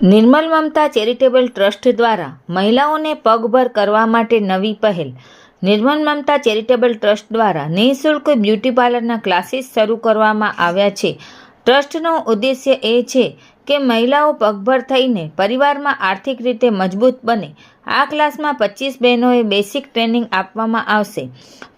નિર્મલ મમતા charitable trust દ્વારા મહિલાઓને પગભર કરવા માટે નવી પહેલ. નિર્મલ મમતા ચેરિટેબલ ટ્રસ્ટ દ્વારા નિઃશુલ્ક બ્યુટી પાર્લરના ક્લાસીસ શરૂ કરવામાં આવ્યા છે. ટ્રસ્ટનો ઉદ્દેશ્ય એ છે કે મહિલાઓ પગભર થઈને પરિવારમાં આર્થિક રીતે મજબૂત બને. આ ક્લાસમાં પચીસ બહેનોએ બેસિક ટ્રેનિંગ આપવામાં આવશે.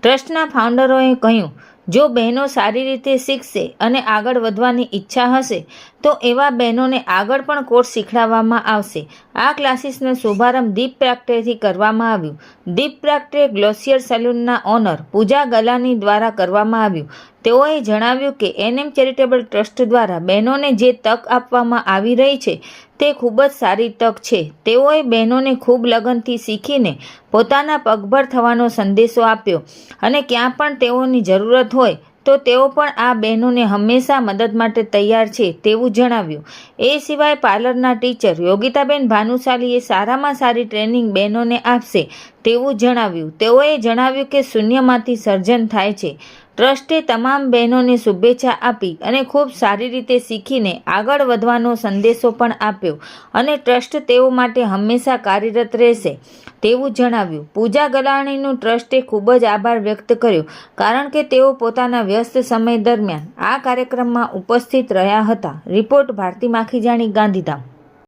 ટ્રસ્ટના ફાઉન્ડરોએ કહ્યું જો બહેનો સારી રીતે શીખશે અને આગળ વધવાની ઈચ્છા હશે, તો એવા બહેનોને આગળ પણ કોર્સ શીખડાવવામાં આવશે. આ ક્લાસીસનો શુભારંભ દીપ પ્રાગટેથી કરવામાં આવ્યું. દીપ પ્રાગટે ગ્લોસિયર સલૂનના ઓનર પૂજા ગલાની દ્વારા કરવામાં આવ્યું. તેઓએ જણાવ્યું કે એનએમ ચેરિટેબલ ટ્રસ્ટ દ્વારા બહેનોને જે તક આપવામાં આવી રહી છે, તે ખૂબ જ સારી તક છે. તેઓએ બહેનોને ખૂબ લગનથી શીખીને પોતાના પગભર થવાનો સંદેશો આપ્યો અને ક્યાં પણ તેઓની જરૂરત હોય તો તેઓ પણ આ બહેનોને હંમેશા મદદ માટે તૈયાર છે તેવું જણાવ્યું. એ સિવાય પાર્લરના ટીચર યોગિતાબેન ભાનુશાલીએ સારામાં સારી ટ્રેનિંગ બહેનોને આપશે તેવું જણાવ્યું. તેઓએ જણાવ્યું કે શૂન્યમાંથી સર્જન થાય છે. ટ્રસ્ટે તમામ બહેનોને શુભેચ્છા આપી અને ખૂબ સારી રીતે શીખીને આગળ વધવાનો સંદેશો પણ આપ્યો. અને ટ્રસ્ટ તેઓ માટે હંમેશા કાર્યરત રહેશે તેવું જણાવ્યું. પૂજા ગલાણીનું ટ્રસ્ટે ખૂબ જ આભાર વ્યક્ત કર્યો, કારણ કે તેઓ પોતાના વ્યસ્ત સમય દરમિયાન આ કાર્યક્રમમાં ઉપસ્થિત રહ્યા હતા. રિપોર્ટ ભારતી માખીજાણી ગાંધીધામ.